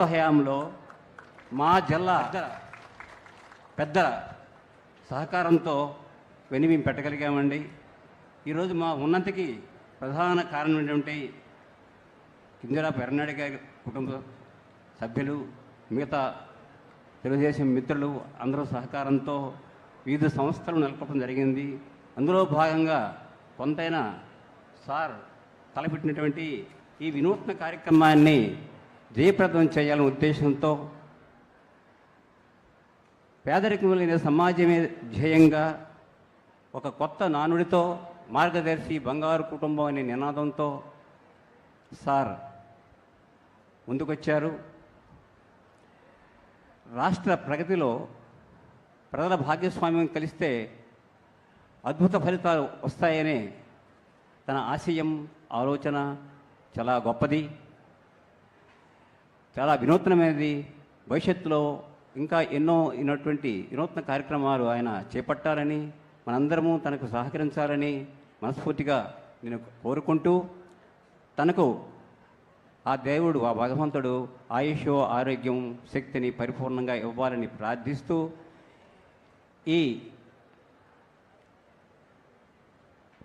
హయాంలో మా జిల్లా పెద్దల సహకారంతో వెని మేము పెట్టగలిగామండి. ఈరోజు మా ఉన్నతికి ప్రధాన కారణం ఏంటంటే కింజరా పెరనాడు గారి కుటుంబ సభ్యులు మిగతా తెలుగుదేశం మిత్రులు అందరూ సహకారంతో వివిధ సంస్థలు నెలకొట్టడం జరిగింది. అందులో భాగంగా కొంతైనా సార్ తలపెట్టినటువంటి ఈ వినూత్న కార్యక్రమాన్ని జయప్రదం చేయాలనే ఉద్దేశంతో పేదరికం లేని సమాజమే ధ్యేయంగా ఒక కొత్త నానుడితో మార్గదర్శి బంగారు కుటుంబం అనే నినాదంతో సార్ ముందుకొచ్చారు. రాష్ట్ర ప్రగతిలో ప్రజల భాగస్వామ్యం కలిస్తే అద్భుత ఫలితాలు వస్తాయనే తన ఆశయం ఆలోచన చాలా గొప్పది. చాలా వినూత్నమైనది. భవిష్యత్తులో ఇంకా ఎన్నో ఇన్నటువంటి వినూత్న కార్యక్రమాలు ఆయన చేపట్టాలని మనందరము తనకు సహకరించాలని మనస్ఫూర్తిగా నేను కోరుకుంటూ తనకు ఆ దేవుడు ఆ భగవంతుడు ఆయుష్ ఆరోగ్యం శక్తిని పరిపూర్ణంగా ఇవ్వాలని ప్రార్థిస్తూ ఈ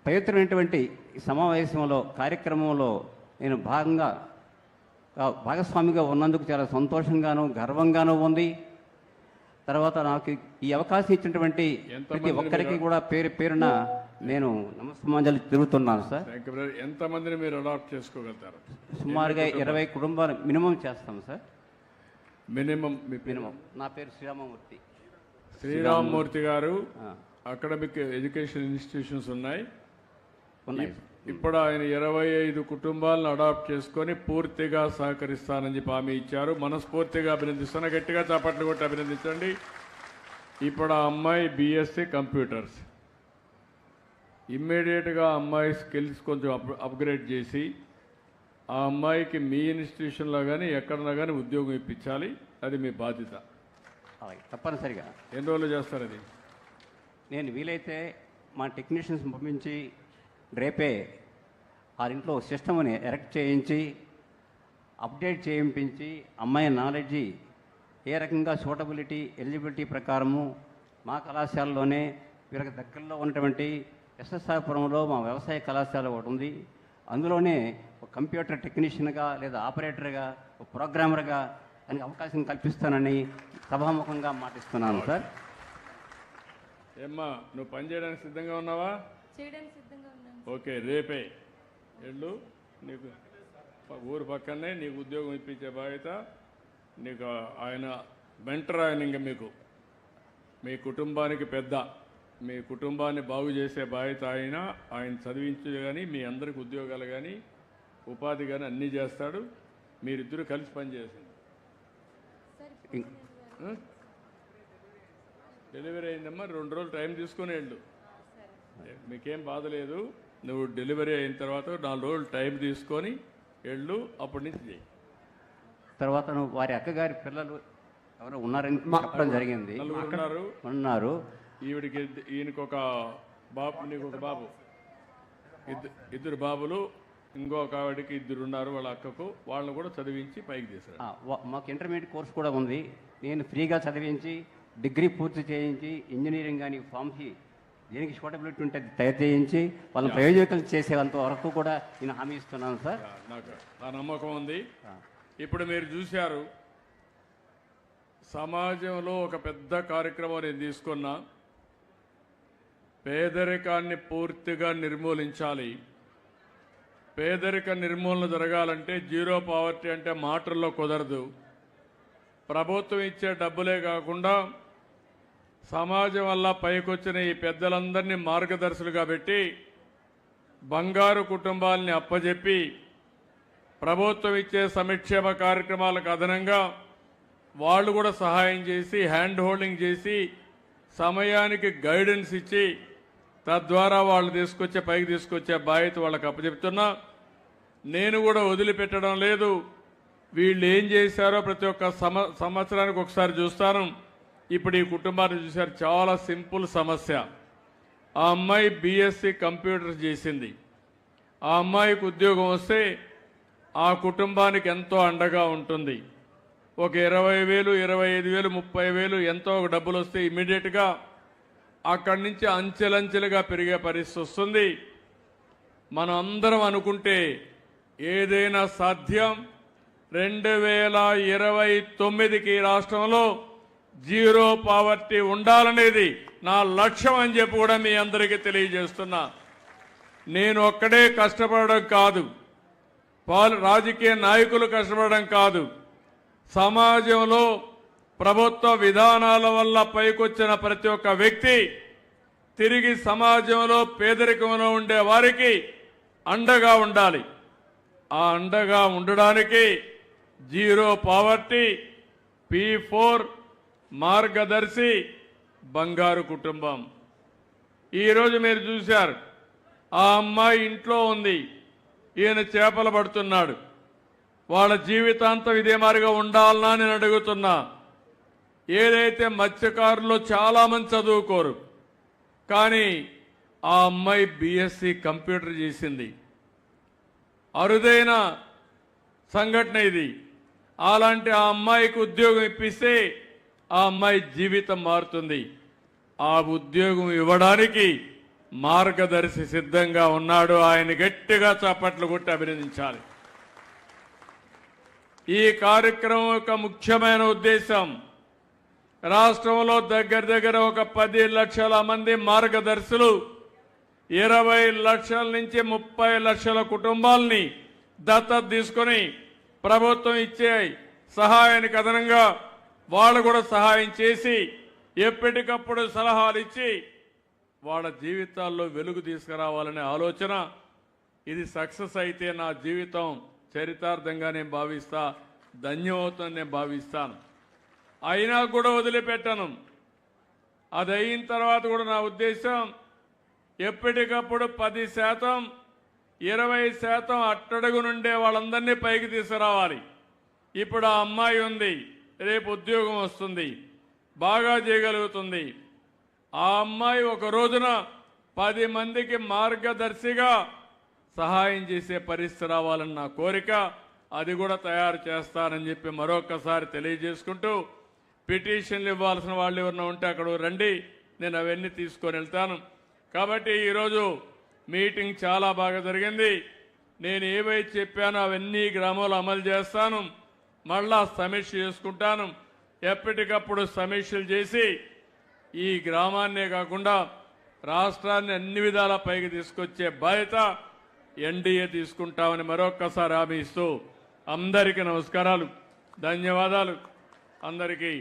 పవిత్రమైనటువంటి సమావేశంలో కార్యక్రమంలో నేను భాగంగా భాగస్వామిగా ఉన్నందుకు చాలా సంతోషంగాను గర్వంగాను ఉంది. తర్వాత నాకు ఈ అవకాశం ఇచ్చినటువంటి ప్రతి ఒక్కరికి కూడా పేరు పేరున నేను నమస్కారాలు తిరుగుతున్నాను సార్. ఎంతమందిని మీరు అడాప్ట్ చేసుకోగలుగుతారు? సుమారుగా ఇరవై కుటుంబాలు మినిమం చేస్తాం సార్. Minimum minimum. నా పేరు శ్రీరామమూర్తి. శ్రీరామ్మూర్తి గారు అకాడమిక్ ఎడ్యుకేషన్ ఇన్స్టిట్యూషన్స్ ఉన్నాయి. ఉన్నాయి. ఇప్పుడు ఆయన ఇరవై ఐదు కుటుంబాలను అడాప్ట్ చేసుకొని పూర్తిగా సహకరిస్తానని చెప్పి హామీ ఇచ్చారు. మనస్ఫూర్తిగా అభినందిస్తున్నా. గట్టిగా చాపట్లు కొట్టి అభినందించండి. ఇప్పుడు ఆ అమ్మాయి బీఎస్సీ కంప్యూటర్స్ ఇమ్మీడియట్గా అమ్మాయి స్కిల్స్ కొంచెం అప్ అప్గ్రేడ్ చేసి ఆ అమ్మాయికి మీ ఇన్స్టిట్యూషన్లో కానీ ఎక్కడన్నా కానీ ఉద్యోగం ఇప్పించాలి. అది మీ బాధ్యత. అలాగే. తప్పనిసరిగా. ఎన్ని రోజులు చేస్తారు అది? నేను వీలైతే మా టెక్నీషియన్స్ పంపించి రేపే ఆ ఇంట్లో సిస్టమ్ని ఎరెక్ట్ చేయించి అప్డేట్ చేయించి అమ్మాయి నాలెడ్జి ఏ రకంగా సూటబిలిటీ ఎలిజిబిలిటీ ప్రకారము మా కళాశాలలోనే వీళ్ళకి దగ్గరలో ఉన్నటువంటి ఎస్ఎస్ఆర్పురంలో మా వ్యవసాయ కళాశాల ఒకటి ఉంది. అందులోనే ఒక కంప్యూటర్ టెక్నీషియన్గా లేదా ఆపరేటర్గా ఒక ప్రోగ్రామర్గా అని అవకాశం కల్పిస్తానని సభాముఖంగా మాటిస్తున్నాను సార్. ఏమ్మా నువ్వు పని చేయడానికి సిద్ధంగా ఉన్నావా? చేయడానికి సిద్ధంగా ఓకే రేపే. వెళ్ళు నీకు ఊరు పక్కనే నీకు ఉద్యోగం ఇప్పించే బాధ్యత నీకు ఆయన మెంటర్ ఆయన ఇంకా మీకు. మీ కుటుంబానికి పెద్ద మీ కుటుంబాన్ని బాగు చేసే బాధ్యత ఆయన ఆయన చదివించే కానీ మీ అందరికి ఉద్యోగాలు కానీ ఉపాధి కానీ అన్నీ చేస్తాడు. మీరిద్దరూ కలిసి పనిచేసింది డెలివరీ అయిందమ్మా రెండు రోజులు టైం తీసుకొని వెళ్ళు. మీకేం బాధ లేదు. నువ్వు డెలివరీ అయిన తర్వాత నాలుగు రోజులు టైం తీసుకొని వెళ్ళు అప్పటి నుంచి చేయి. తర్వాత నువ్వు వారి అక్కగారి పిల్లలు ఎవరో ఉన్నారని చెప్పడం జరిగింది. నలుగురు ఉన్నారు. ఉన్నారు. ఈవిడికి ఇద్ద- ఈయనకి ఒక బాబు నీకు ఒక బాబు. ఇద్ద ఇద్దరు బాబులు ఇంకొక ఆవిడకి ఇద్దరు ఉన్నారు వాళ్ళ అక్కకు. వాళ్ళని కూడా చదివించి పైకి తీసుకురా ఆ, వా- మాకు ఇంటర్మీడియట్ కోర్స్ కూడా ఉంది. నేను ఫ్రీగా చదివించి డిగ్రీ పూర్తి చేయించి ఇంజనీరింగ్ కానీ ఫార్మసీ దేనికి సూటబిలిటీ ఉంటే తయారు చేయించి వాళ్ళని ప్రయోజకులు చేసేంత వరకు కూడా నేను హామీ ఇస్తున్నాను సార్. నాకు నా నమ్మకం ఉంది. ఇప్పుడు మీరు చూశారు సమాజంలో ఒక పెద్ద కార్యక్రమం నేను తీసుకున్నా. పేదరికాన్ని పూర్తిగా నిర్మూలించాలి. పేదరిక నిర్మూలన జరగాలంటే జీరో పావర్టీ అంటే మాటల్లో కుదరదు. ప్రభుత్వం ఇచ్చే డబ్బులే కాకుండా సమాజం వల్ల పైకొచ్చిన ఈ పెద్దలందరినీ మార్గదర్శులుగా పెట్టి బంగారు కుటుంబాలని అప్పజెప్పి ప్రభుత్వం ఇచ్చే సంక్షేమ కార్యక్రమాలకు అదనంగా వాళ్ళు కూడా సహాయం చేసి హ్యాండ్ హోల్డింగ్ చేసి సమయానికి గైడెన్స్ ఇచ్చి తద్వారా వాళ్ళు తీసుకొచ్చే పైకి తీసుకొచ్చే బాధ్యత వాళ్ళకి అప్పచెప్తున్నా నేను కూడా వదిలిపెట్టడం లేదు. వీళ్ళు ఏం చేశారో ప్రతి ఒక్క సమ సంవత్సరానికి ఒకసారి చూస్తాను. ఇప్పుడు ఈ కుటుంబాన్ని చూశారు చాలా సింపుల్ సమస్య. ఆ అమ్మాయి బీఎస్సీ కంప్యూటర్ చేసింది. ఆ అమ్మాయికి ఉద్యోగం వస్తే ఆ కుటుంబానికి ఎంతో అండగా ఉంటుంది. ఒక ఇరవై వేలు ఇరవై ఐదు వేలు ముప్పై వేలు ఎంతో ఒక డబ్బులు వస్తే ఇమీడియట్గా అక్కడి నుంచి అంచెలంచెలుగా పెరిగే పరిస్థితి వస్తుంది. మనం అందరం అనుకుంటే ఏదైనా సాధ్యం. రెండు వేల ఇరవై తొమ్మిదికి రాష్ట్రంలో జీరో పావర్టీ ఉండాలనేది నా లక్ష్యం అని చెప్పి కూడా మీ అందరికీ తెలియజేస్తున్నా. నేను ఒక్కడే కష్టపడడం కాదు. పాలు రాజకీయ నాయకులు కష్టపడడం కాదు. సమాజంలో ప్రభుత్వ విధానాల వల్ల పైకొచ్చిన ప్రతి ఒక్క వ్యక్తి తిరిగి సమాజంలో పేదరికంలో ఉండే వారికి అండగా ఉండాలి. ఆ అండగా ఉండడానికి జీరో పావర్టీ పీ ఫోర్ మార్గదర్శి బంగారు కుటుంబం. ఈరోజు మీరు చూశారు ఆ అమ్మాయి ఇంట్లో ఉంది ఈయన చేపలు పడుతున్నాడు. వాళ్ళ జీవితాంతం ఇదే మారిగా ఉండాలనా నేను అడుగుతున్నా. ఏదైతే మత్స్యకారులు చాలామంది చదువుకోరు కానీ ఆ అమ్మాయి బీఎస్సీ కంప్యూటర్ చేసింది. అరుదైన సంఘటన ఇది. అలాంటి ఆ అమ్మాయికి ఉద్యోగం ఇప్పిస్తే ఆ అమ్మాయి జీవితం మారుతుంది. ఆ ఉద్యోగం ఇవ్వడానికి మార్గదర్శి సిద్ధంగా ఉన్నాడు. ఆయన గట్టిగా చప్పట్లు కొట్టి అభినందించాలి. ఈ కార్యక్రమం యొక్క ముఖ్యమైన ఉద్దేశం రాష్ట్రంలో దగ్గర దగ్గర ఒక పది లక్షల మంది మార్గదర్శులు ఇరవై లక్షల నుంచి ముప్పై లక్షల కుటుంబాల్ని దత్తత తీసుకొని ప్రభుత్వం ఇచ్చే సహాయానికి అదనంగా వాళ్ళు కూడా సహాయం చేసి ఎప్పటికప్పుడు సలహాలు ఇచ్చి వాళ్ళ జీవితాల్లో వెలుగు తీసుకురావాలనే ఆలోచన. ఇది సక్సెస్ అయితే నా జీవితం చరితార్థంగా నేను భావిస్తా ధన్యమవుతుందని నేను భావిస్తాను. అయినా కూడా వదిలిపెట్టను. అది అయిన తర్వాత కూడా నా ఉద్దేశం ఎప్పటికప్పుడు పది శాతం ఇరవై శాతం అట్టడుగు నుండే వాళ్ళందరినీ పైకి తీసుకురావాలి. ఇప్పుడు ఆ అమ్మాయి ఉంది. రేపు ఉద్యోగం వస్తుంది. బాగా చేయగలుగుతుంది. ఆ అమ్మాయి ఒక రోజున పది మందికి మార్గదర్శిగా సహాయం చేసే పరిస్థితి రావాలని నా కోరిక. అది కూడా తయారు చేస్తానని చెప్పి మరొకసారి తెలియజేసుకుంటూ పిటిషన్లు ఇవ్వాల్సిన వాళ్ళు ఎవరైనా ఉంటే అక్కడ రండి. నేను అవన్నీ తీసుకొని వెళ్తాను. కాబట్టి ఈరోజు మీటింగ్ చాలా బాగా జరిగింది. నేను ఏవైతే చెప్పానో అవన్నీ గ్రామంలో అమలు చేస్తాను. మళ్ళా సమీక్ష చేసుకుంటాను. ఎప్పటికప్పుడు సమీక్షలు చేసి ఈ గ్రామాన్నే కాకుండా రాష్ట్రాన్ని అన్ని విధాల పైకి తీసుకొచ్చే బాధ్యత ఎన్డీఏ తీసుకుంటామని మరొక్కసారి హామీ ఇస్తూ అందరికీ నమస్కారాలు ధన్యవాదాలు. అందరికీ